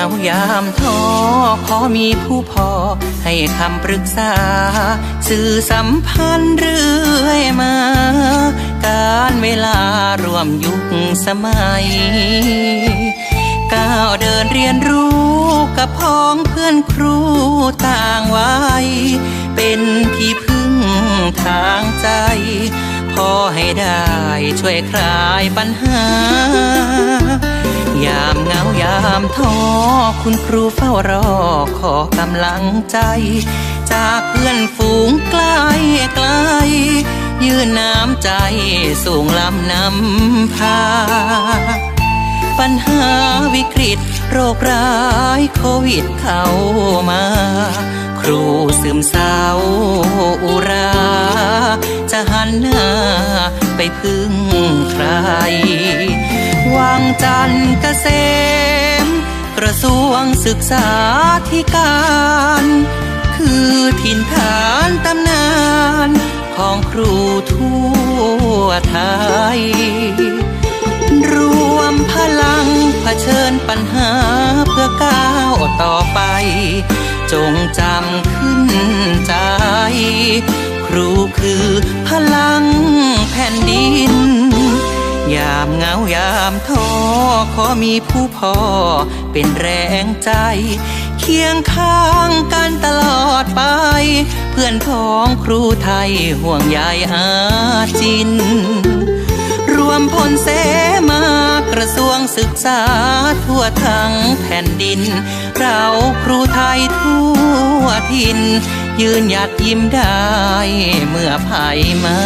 ายามท้อขอมีผู้พอ ให้คำปรึกษา สื่อสัมพันธ์เรื่อยมา การเวลารวมยุคสมัย ก้าวเดินเรียนรู้กับพ้องเพื่อนครูต่างวัยเป็นที่พึ่งทางใจพอให้ได้ช่วยคลายปัญหา ยามเหงายามท้อคุณครูเฝ้ารอขอกำลังใจ จากเพื่อนฝูงไกลไกล ยื่นน้ำใจสูงลำนำพา ปัญหาวิกฤตโรคร้ายโควิดเข้ามา ครูซึมเศร้าอุรา จะหันหน้าไปพึ่งใคร วังจันทร์เกษม กระทรวงศึกษาธิการ คือถิ่นฐานตำนานของครูทั่วไทย รวมพลังเผชิญปัญหาเพื่อก้าวต่อไป จงจำขึ้นใจ ครูคือพลังแผ่นดิน ยามเหงายามท้อขอมีผู้พอเป็นแรงใจ เคียงข้างกันตลอดไป เพื่อนพ้องครูไทยห่วงใยอาจิน รวมพลเสมากระทรวงศึกษาทั่วทั้งแผ่นดิน เราครูไทยทั่วทิน ยืนหยัดยิ้มได้เมื่อภัยมา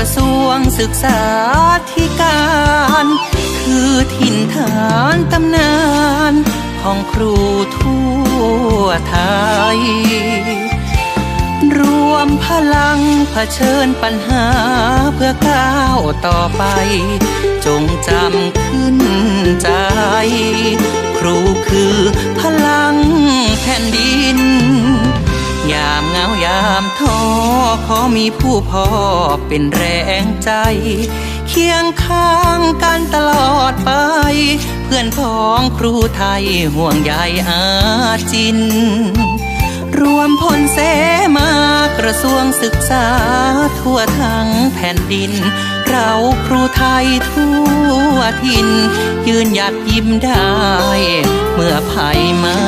ระทรวงศึกษาธิการ คือถิ่นฐานตำนานของครูทั่วไทย รวมพลังเผชิญปัญหาเพื่อก้าวต่อไป จงจำขึ้นใจ ครูคือพลังแผ่นดิน ยามเงายามท้อขอมีผู้พ่อเป็นแรงใจ เคียงข้างกันตลอดไป เพื่อนพ้องครูไทยห่วงใยอาจิน รวมพลเสมากระทรวงศึกษา ทั่วทั้งแผ่นดิน เราครูไทยทั่วทิน ยืนหยัดยิ้มได้ เมื่อภัยมา